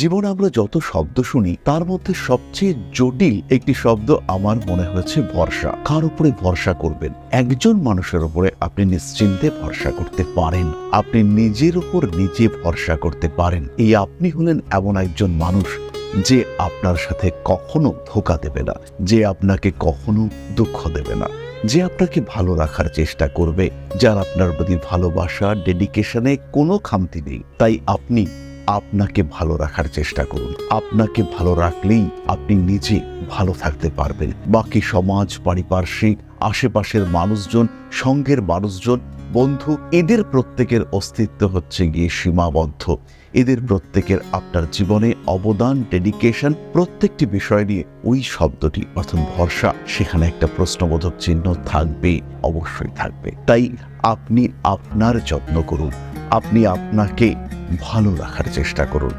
জীবনে আমরা যত শব্দ শুনি, তার মধ্যে সবচেয়ে জটিল একটি শব্দ আমার মনে হয়েছে ভরসা। কার উপরে ভরসা করবেন? একজন মানুষের উপরে আপনি নিশ্চিন্তে ভরসা করতে পারেন। আপনি নিজের উপর নিজে ভরসা করতে পারেন। এই আপনি হলেন এমন একজন মানুষ যে আপনার সাথে কখনো ধোকা দেবে না, যে আপনাকে কখনো দুঃখ দেবে না, যে আপনাকে ভালো রাখার চেষ্টা করবে, যার আপনার প্রতি ভালোবাসা ডেডিকেশনে কোনো খামতি নেই। তাই আপনি আপনাকে ভালো রাখার চেষ্টা করুন। আপনাকে ভালো রাখলেই আপনি নিজে ভালো থাকতে পারবেন। বাকি সমাজ, পারিপার্শ্বিক, আশেপাশের মানুষজন, সঙ্গের মানুষজন, বন্ধু, এদের প্রত্যেকের অস্তিত্ব হচ্ছে গিয়ে সীমাবদ্ধ। এদের প্রত্যেকের আপনার জীবনে অবদান ডেডিকেশন প্রত্যেকটি বিষয় নিয়ে ওই শব্দটি অর্থাৎ ভরসা, সেখানে একটা প্রশ্নবোধক চিহ্ন থাকবে, অবশ্যই থাকবে। তাই আপনি আপনার যত্ন করুন। আপনি আপনাকে ভালো রাখার চেষ্টা করুন।